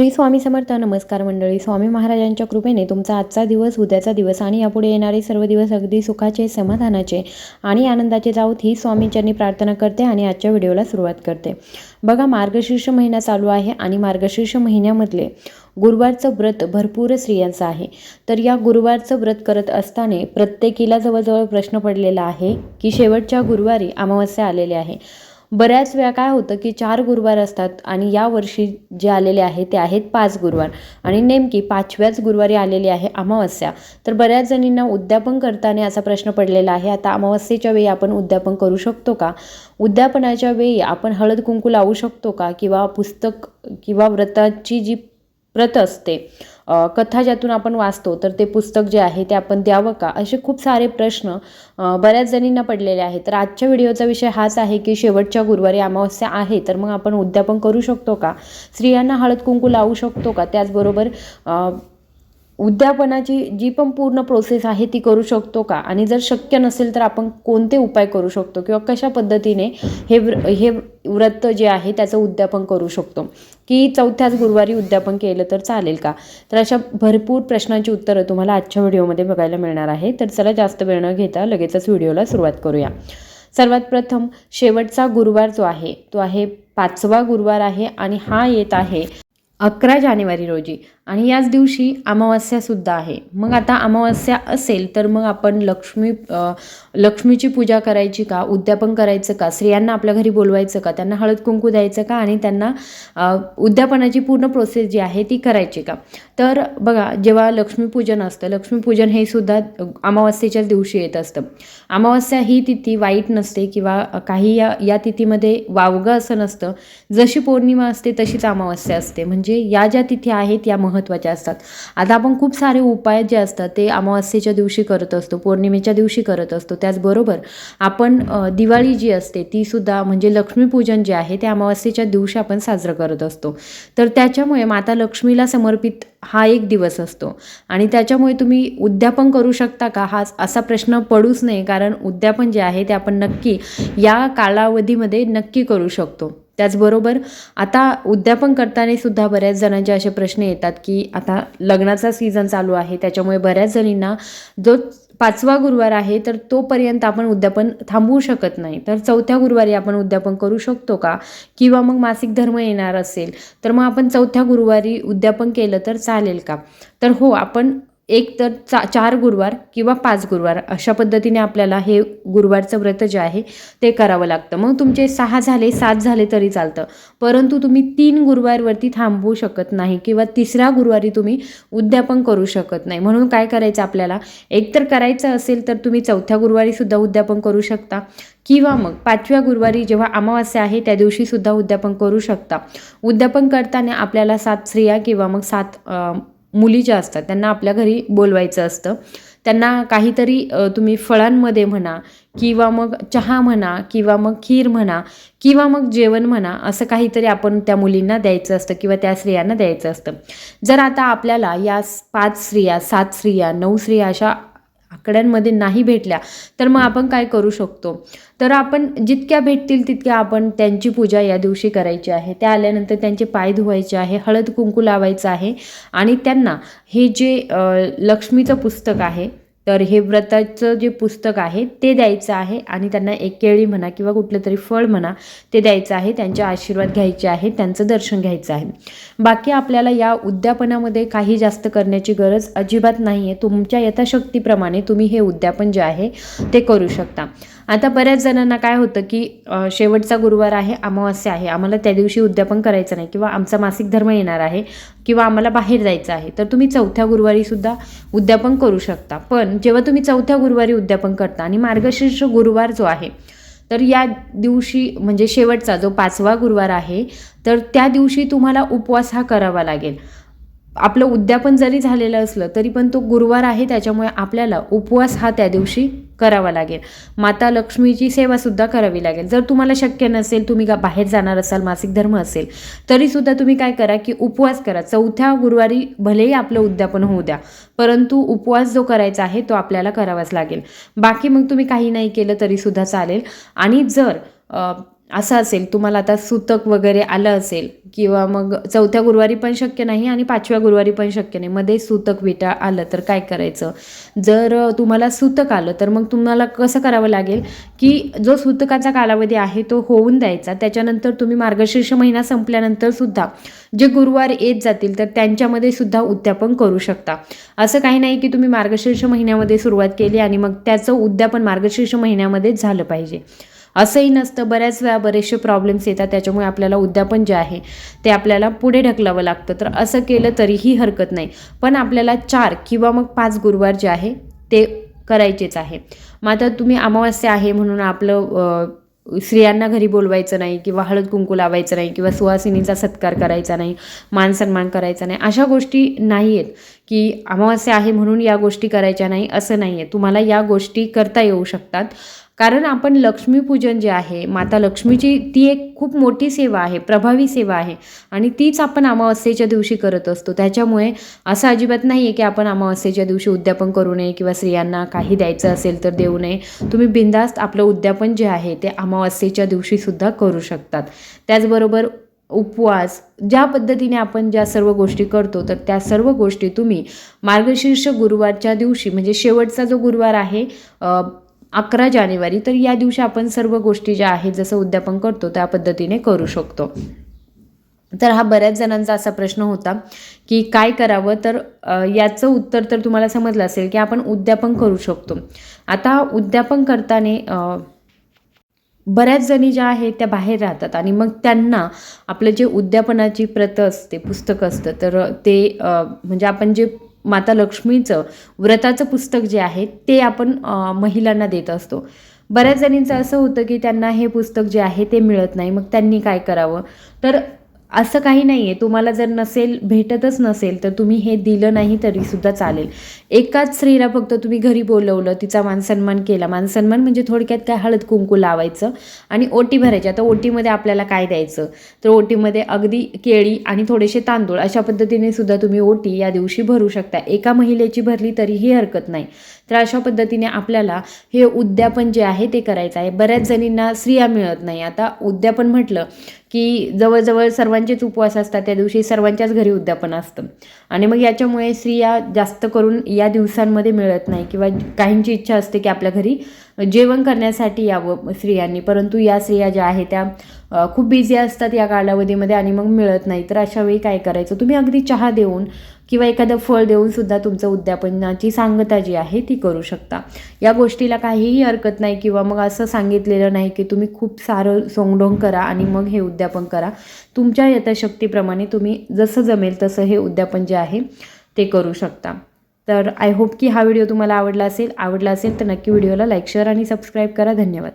श्री स्वामी समर्थ. नमस्कार मंडळी. स्वामी महाराजांच्या कृपेने तुमचा आजचा दिवस उद्याचा दिवस आणि यापुढे येणारे सर्व दिवस अगदी सुखाचे समाधानाचे आणि आनंदाचे जाऊत ही स्वामींच्यांनी प्रार्थना करते आणि आजच्या व्हिडिओला सुरुवात करते. बघा मार्गशीर्ष महिना चालू आहे आणि मार्गशीर्ष महिन्यामधले गुरुवारचं व्रत भरपूर स्त्रियांचं आहे. तर या गुरुवारचं व्रत करत असताना प्रत्येकीला जवळजवळ प्रश्न पडलेला आहे की शेवटच्या गुरुवारी अमावस्या आलेली आहे. बऱ्याच वेळा काय होतं की चार गुरुवार असतात आणि या वर्षी जे आलेले आहे ते आहेत पाच गुरुवार. आणि नेमकी पाचव्याच गुरुवारी आलेली आहे अमावस्या. तर बऱ्याच जणींना उद्यापन करताना असा प्रश्न पडलेला आहे आता अमावस्येच्या वेळी आपण उद्यापन करू शकतो का? उद्यापनाच्या वेळी आपण हळद कुंकू लावू शकतो का? किंवा पुस्तक किंवा व्रताची जी प्रत असते. कथा ज्यातून आपण वाचतो तर ते पुस्तक जे आहे ते आपण द्यावं का? असे खूप सारे प्रश्न बऱ्याच जणींना पडलेले आहेत. तर आजच्या व्हिडिओचा विषय हाच आहे की शेवटच्या गुरुवारी अमावस्या आहे तर मग आपण उद्यापन करू शकतो का? स्त्रियांना हळद कुंकू लावू शकतो का? त्याचबरोबर उद्यापनाची जी पण पूर्ण प्रोसेस आहे ती करू शकतो का? आणि जर शक्य नसेल तर आपण कोणते उपाय करू शकतो? किंवा कशा पद्धतीने हे व्र हे व्रत जे आहे त्याचं उद्यापन करू शकतो? की चौथ्याच गुरुवारी उद्यापन केलं तर चालेल का? तर अशा भरपूर प्रश्नांची उत्तरं तुम्हाला आजच्या व्हिडिओमध्ये बघायला मिळणार आहे. तर चला जास्त वेळ न घेता लगेचच व्हिडिओला सुरुवात करूया. सर्वात प्रथम शेवटचा गुरुवार जो आहे तो आहे पाचवा गुरुवार आहे आणि हा येत आहे अकरा जानेवारी रोजी. आणि याच दिवशी अमावस्यासुद्धा आहे. मग आता अमावस्या असेल तर मग आपण लक्ष्मी लक्ष्मीची पूजा करायची का? उद्यापन करायचं का? स्त्रियांना आपल्या घरी बोलवायचं का? त्यांना हळद कुंकू द्यायचं का? आणि त्यांना उद्यापनाची पूर्ण प्रोसेस जी आहे ती करायची का? तर बघा जेव्हा लक्ष्मीपूजन असतं लक्ष्मीपूजन हे सुद्धा अमावस्येच्याच दिवशी येत असतं. अमावस्या ही तिथी वाईट नसते किंवा काही या या तिथीमध्ये वावगं असं नसतं. जशी पौर्णिमा असते तशीच अमावस्या असते. म्हणजे या ज्या तिथी आहेत या महत्त्वाच्या असतात. आता आपण खूप सारे उपाय जे असतात ते अमावास्येच्या दिवशी करत असतो पौर्णिमेच्या दिवशी करत असतो. त्याचबरोबर आपण दिवाळी जी असते ती सुद्धा म्हणजे लक्ष्मीपूजन जे आहे ते अमावास्येच्या दिवशी आपण साजरं करत असतो. तर त्याच्यामुळे माता लक्ष्मीला समर्पित हा एक दिवस असतो. आणि त्याच्यामुळे तुम्ही उद्यापन करू शकता का? हा असा प्रश्न पडूच नये कारण उद्यापन जे आहे ते आपण नक्की या कालावधीमध्ये नक्की करू शकतो. त्याचबरोबर आता उद्यापन करताना सुद्धा बऱ्याच जणांचे असे प्रश्न येतात की आता लग्नाचा सीझन चालू आहे त्याच्यामुळे बऱ्याच जणींना जो पाचवा गुरुवार आहे तर तोपर्यंत आपण उद्यापन थांबवू शकत नाही. तर चौथ्या गुरुवारी आपण उद्यापन करू शकतो का? किंवा मग मासिक धर्म येणार असेल तर मग आपण चौथ्या गुरुवारी उद्यापन केलं तर चालेल का? तर हो आपण एक तर चा चार गुरुवार किंवा पाच गुरुवार अशा पद्धतीने आपल्याला हे गुरुवारचं व्रत जे आहे ते करावं लागतं. मग तुमचे सहा झाले सात झाले तरी चालतं. परंतु तुम्ही तीन गुरुवारवरती थांबवू शकत नाही किंवा तिसऱ्या गुरुवारी तुम्ही उद्यापन करू शकत नाही. म्हणून काय करायचं आपल्याला? एक तर करायचं असेल तर तुम्ही चौथ्या गुरुवारीसुद्धा उद्यापन करू शकता. किंवा मग पाचव्या गुरुवारी जेव्हा अमावास्या आहे त्या दिवशी सुद्धा उद्यापन करू शकता. उद्यापन करताना आपल्याला सात स्त्रिया किंवा मग सात मुली ज्या असतात त्यांना आपल्या घरी बोलवायचं असतं. त्यांना काहीतरी तुम्ही फळांमध्ये म्हणा किंवा मग चहा म्हणा किंवा मग खीर म्हणा किंवा मग जेवण म्हणा असं काहीतरी आपण त्या मुलींना द्यायचं असतं किंवा त्या स्त्रियांना द्यायचं असतं. जर आता आपल्याला या पाच स्त्रिया सात स्त्रिया नऊ स्त्रिया अशा आकड्यांमध्ये नाही भेटल्या तर मग आपण काय करू शकतो? तर आपण जितक्या भेटतील तितक्या आपण त्यांची पूजा या दिवशी करायची आहे. त्या आल्यानंतर त्यांचे पाय धुवायचे आहे हळद कुंकू लावायचं आहे आणि त्यांना हे जे लक्ष्मीचं पुस्तक आहे तर हे व्रताचं जे पुस्तक आहे ते द्यायचं आहे आणि त्यांना एक केळी म्हणा किंवा कुठलं तरी फळ म्हणा ते द्यायचं आहे त्यांचे आशीर्वाद घ्यायचे आहे त्यांचं दर्शन घ्यायचं आहे. बाकी आपल्याला या उद्यापनामध्ये काही जास्त करण्याची गरज अजिबात नाही आहे तुमच्या यथाशक्तीप्रमाणे तुम्ही हे उद्यापन जे आहे ते करू शकता. आता बऱ्याच जणांना काय होतं की शेवटचा गुरुवार आहे अमावास्या आहे. आम्हाला त्या दिवशी उद्यापन करायचं नाही किंवा आमचा मासिक धर्म येणार आहे किंवा आम्हाला बाहेर जायचं आहे. तर तुम्ही चौथ्या गुरुवारीसुद्धा उद्यापन करू शकता. पण जेव्हा तुम्ही चौथ्या गुरुवारी उद्यापन करता आणि मार्गशीर्ष गुरुवार जो आहे तर या दिवशी म्हणजे शेवटचा जो पाचवा गुरुवार आहे तर त्या दिवशी तुम्हाला उपवास हा करावा लागेल. आपलं उद्यापन जरी झालेलं असलं तरी पण तो गुरुवार आहे त्याच्यामुळे आपल्याला उपवास हा त्या दिवशी करावा लागेल. माता लक्ष्मीची सेवासुद्धा करावी लागेल. जर तुम्हाला शक्य नसेल तुम्ही का बाहेर जाणार असाल मासिक धर्म असेल तरीसुद्धा तुम्ही काय करा की उपवास करा. चौथ्या गुरुवारी भलेही आपलं उद्यापन होऊ द्या परंतु उपवास जो करायचा आहे तो आपल्याला करावाच लागेल. बाकी मग तुम्ही काही नाही केलं तरीसुद्धा चालेल. आणि जर असं असेल तुम्हाला आता सुतक वगैरे आलं असेल किंवा मग चौथ्या गुरुवारी पण शक्य नाही आणि पाचव्या गुरुवारी पण शक्य नाही मध्ये सुतक विटा आलं तर काय करायचं? जर तुम्हाला सुतक आलं तर मग तुम्हाला कसं करावं लागेल की जो सुतकाचा कालावधी आहे तो होऊन द्यायचा त्याच्यानंतर तुम्ही मार्गशीर्ष महिना संपल्यानंतर सुद्धा जे गुरुवार येत जातील तर त्यांच्यामध्ये सुद्धा उद्यापन करू शकता. असं काही नाही की तुम्ही मार्गशीर्ष महिन्यामध्ये सुरुवात केली आणि मग त्याचं उद्यापन मार्गशीर्ष महिन्यामध्येच झालं पाहिजे. असंही नसतं बऱ्याच वेळा बरेचसे प्रॉब्लेम्स येतात त्याच्यामुळे आपल्याला उद्यापन जे आहे ते आपल्याला पुढे ढकलावं लागतं. तर असं केलं तरीही हरकत नाही. पण आपल्याला चार किंवा मग पाच गुरुवार जे आहे ते करायचेच आहे. मग आता तुम्ही अमावस्या आहे म्हणून आपलं स्त्रियांना घरी बोलवायचं नाही किंवा हळद कुंकू लावायचं नाही किंवा सुवासिनीचा सत्कार करायचा नाही मान सन्मान करायचा नाही अशा गोष्टी नाही आहेत की अमावस्या आहे म्हणून या गोष्टी करायच्या नाही असं नाही आहे तुम्हाला या गोष्टी करता येऊ शकतात. कारण आपण लक्ष्मीपूजन जे आहे माता लक्ष्मीची ती एक खूप मोठी सेवा आहे प्रभावी सेवा आहे. आणि तीच आपण अमावस्येच्या दिवशी करत असतो. त्याच्यामुळे असं अजिबात नाही आहे की आपण अमावस्येच्या दिवशी उद्यापन करू नये किंवा स्त्रियांना काही द्यायचं असेल तर देऊ नये. तुम्ही बिंदास्त आपलं उद्यापन जे आहे ते अमावस्येच्या दिवशीसुद्धा करू शकतात. त्याचबरोबर उपवास ज्या पद्धतीने आपण ज्या सर्व गोष्टी करतो तर त्या सर्व गोष्टी तुम्ही मार्गशीर्ष गुरुवारच्या दिवशी म्हणजे शेवटचा जो गुरुवार आहे अकरा जानेवारी तर या दिवशी आपण सर्व गोष्टी ज्या आहेत जसं उद्यापन करतो त्या पद्धतीने करू शकतो. तर हा बऱ्याच जणांचा असा प्रश्न होता की काय करावं? तर याचं उत्तर तर तुम्हाला समजलं असेल की आपण उद्यापन करू शकतो. आता उद्यापन करताना बऱ्याच जणी ज्या आहेत त्या बाहेर राहतात आणि मग त्यांना आपलं जे उद्यापनाची प्रत असते पुस्तक असतं तर ते म्हणजे आपण जे माता लक्ष्मीचं व्रताचं पुस्तक जे आहे ते आपण महिलांना देत असतो. बऱ्याच जणींचं असं होतं की त्यांना हे पुस्तक जे आहे ते मिळत नाही. मग त्यांनी काय करावं? तर असं काही नाही आहे तुम्हाला जर नसेल भेटतच नसेल तर तुम्ही हे दिलं नाही तरीसुद्धा चालेल. एकाच स्त्रीला फक्त तुम्ही घरी बोलवलं तिचा मानसन्मान केला. मानसन्मान म्हणजे थोडक्यात काय? हळद कुंकू लावायचं आणि ओटी भरायची. आता ओटीमध्ये आपल्याला काय द्यायचं? तर ओटीमध्ये अगदी केळी आणि थोडेसे तांदूळ अशा पद्धतीने सुद्धा तुम्ही ओटी या दिवशी भरू शकता. एका महिलेची भरली तरीही हरकत नाही. तर अशा पद्धतीने आपल्याला हे उद्यापन जे आहे ते करायचं आहे. बऱ्याच जणींना स्त्रिया मिळत नाही. आता उद्यापन म्हटलं की जवळजवळ सर्वांचेच उपवास असतात. त्या दिवशी सर्वांच्याच घरी उद्यापन असतं. आणि मग याच्यामुळे स्त्रिया जास्त करून या दिवसांमध्ये मिळत नाही किंवा काहींची इच्छा असते की आपल्या घरी जेवण करण्यासाठी यावं स्त्रियांनी. परंतु या स्त्रिया ज्या आहेत त्या खूप बिझी असतात या कालावधीमध्ये आणि मग मिळत नाही. तर अशा वेळी काय करायचं? तुम्ही अगदी चहा देऊन किंवा एखादं फळ देऊन सुद्धा तुमचं उद्यापनाची सांगता जी आहे ती करू शकता. या गोष्टीला काहीही हरकत नाही किंवा मग असं सांगितलेलं नाही की तुम्ही खूप सारं सोंगडोंग करा आणि मग हे उद्यापन करा. तुमच्या यथाशक्तीप्रमाणे तुम्ही जसं जमेल तसं हे उद्यापन जे आहे ते करू शकता. तर आय होप की हा व्हिडिओ तुम्हाला आवडला असेल. आवडला असेल तर नक्की व्हिडिओला लाईक शेअर आणि सबस्क्राईब करा. धन्यवाद.